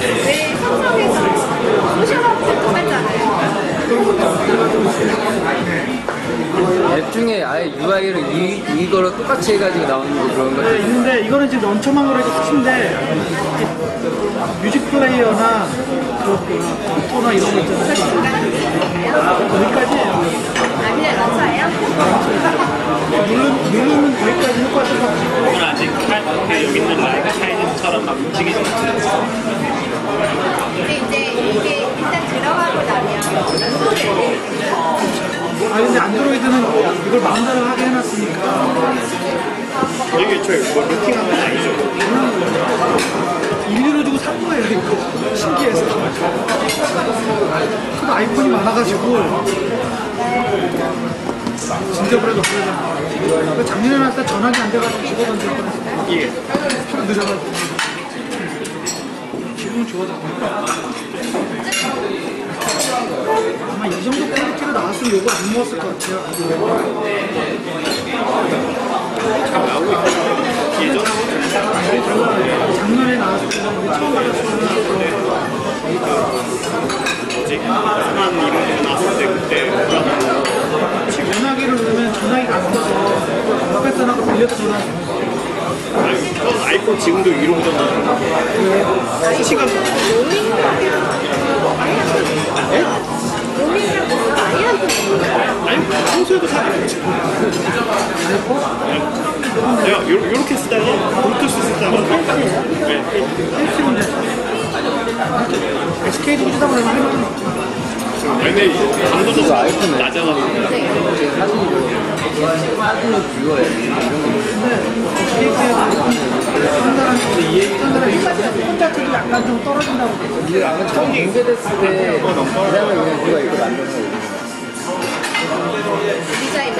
왜 삼성에서 소셜하고 똑같잖아요. 앱 중에 아예 UI를 이, 이거로 똑같이 해가지고 나오는 거 그런 거 네, 있는데 이거는 지금 런처만 그래도 끝인데 뮤직 플레이어나 그, 그 토나 이런 거 있잖아요. 거기까지예요. 아, 그냥 런처예요? 누르, 누르면 거기까지 효과가. 이건 아직 칼- 여기 있는 라이트 샤이닝처럼 막 움직이지 않아요. 아 근데 안드로이드는 이걸 마음대로 하게 해놨으니까. 이게 저희 뭐 루팅한 건 아니죠? 일리로 주고 산 거예요 이거. 신기해서. 큰 아이폰이 많아가지고. 진짜 그래도 그래서 작년에 나왔을 때 전화기 안 돼가지고 죽어 던질 뻔했어요 예. 좀 늦어가지고. 지금은 좋아졌고 아마 이 정도 퀄리티로 나왔으면 이거 안 먹었을 것 같아요. 작년에 나왔을 때 처음 때는 뭐지? 이상한 이런 거 나왔을 때 그때 전화기를 누르면 전화기가 안 떠서 옆에 전화가 빌려서. 전화 저 아이폰 지금도 위로 오잖아요. 수시간 내가 요, 요렇게 쓰다가 블루투스 쓰다가 네. SK도 쓰다 보면 근데 강도도 이거. 낮아가지고 콘텐츠도 약간 좀 떨어진다고 이게 아마 처음 공개됐을 때 그다음에 누가 이거 거예요 디자인은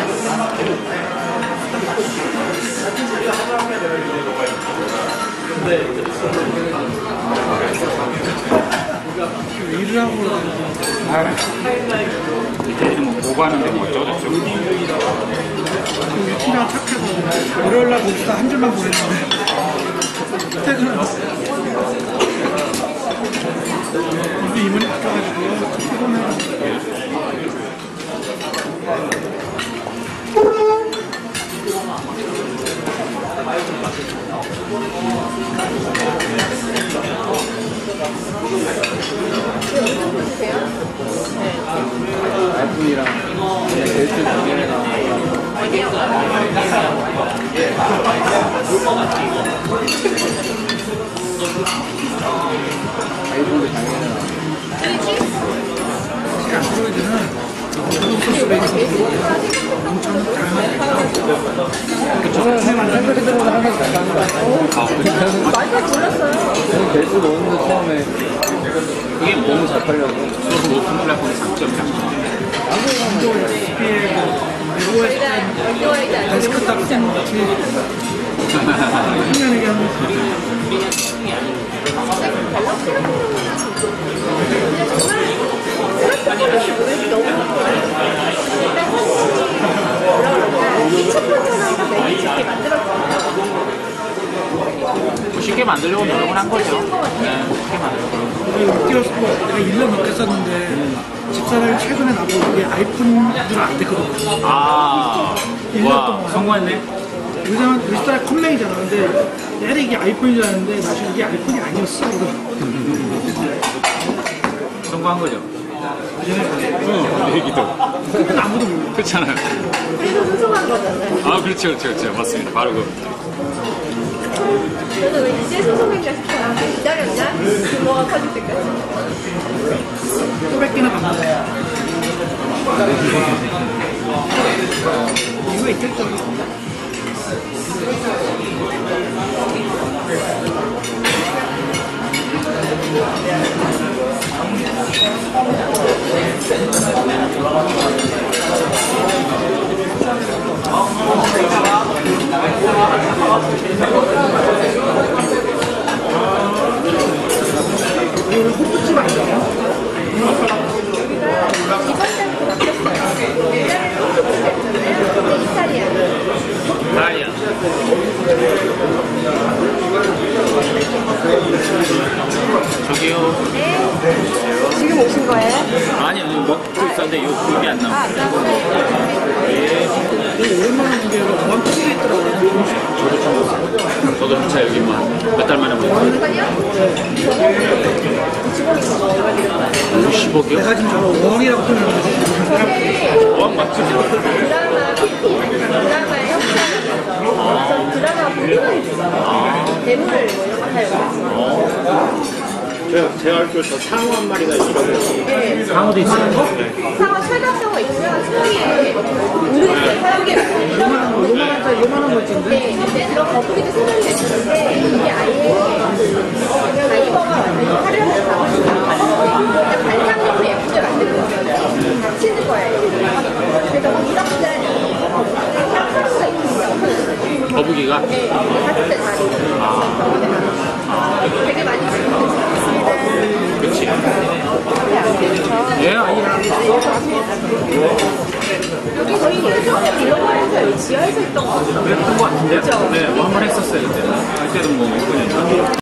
일을 하고 이제는 뭐 보고하는데 뭐 어쩌고저쩌고 유티랑 착해서 월요일날 봅시다 한 줄만 보냈는데 퇴근하고 이게 이문이 바뀌어가지고 피곤해가 감사합니다. 몰랐어요. 저는 벨트 넣었는데 처음에 이게 너무 잘 팔려서 그래서 오픈 플랫폼의 장점이다. SP의 뭐 OS 일단 안드로이드 아니고 데스크탑 같은 거 같이 화면에 하는 이츠폰처럼 매일 쉽게 만들었어요. 뭐 쉽게 만들려고 노력을 한 거죠. 네, 쉽게 만들려고. 띄웠고 내가 1년 넘게 썼는데 집사람이 최근에 나보고 이게 아이폰으로 안 되거든요 아, 와, 성공했네. 왜냐면 우리 딸 컴맹이잖아 근데 내가 이게 아이폰인 줄 알았는데 나중에 이게 아이폰이 아니었어 성공한 거죠. 응, 얘기도. 그건 아무도 몰라 그렇잖아요. 그래서 소송한 거잖아요. 아, 그렇죠, 그렇죠, 그렇죠. 맞습니다. 바로 그. 저는 왜 이제 소송했냐 싶어요. 기다렸냐? 규모가 커질 때까지. 또 뺏기는 방법 이거 있겠죠 이거는 호프집 아니에요? 이번 달부터 바뀌었어요. 옛날에는 호주였잖아요. 근데 이탈리아. 다이아. 저기요. 지금 오신 거예요? 아니, 아니, 먹고 있었는데 요 기억이 안 아, 나. 저도 진짜 여기 뭐몇 달 만에 보고. 잠깐요. 10억이요? 내가 지금 저거 어항이라고 표현하는 어항 맞지? 드라마 드라마의 협찬. 저 드라마 뭐 이런 거 사요. 제가, 제가 알기로 저 상어 한 마리가 있거든요. 네. 상어도 있어요. 상어 철갑 상어 있으면 소리에 모르겠어요. 사람이 요만한 거, 요만한 거, 요만한 거 있던데. 네, 근데 그런 거북이도 소리를 내는데 이게 아예 다이버가 완전히 화려하게 잡아주고 반상으로 예쁘게 만든 거예요. 갇히는 거예요. 그래서 2억짜리 상상수가 있거든요. 거북이가? 네, 이게 40대 다리. 되게 많이 주고 그치. 예, 아니야. 여기 저희 예전에 여기 지하에서 했던 거 그랬던 같은데? 네, 뭐 한 번 했었어요, 그때. 그때도 뭐, 그냥.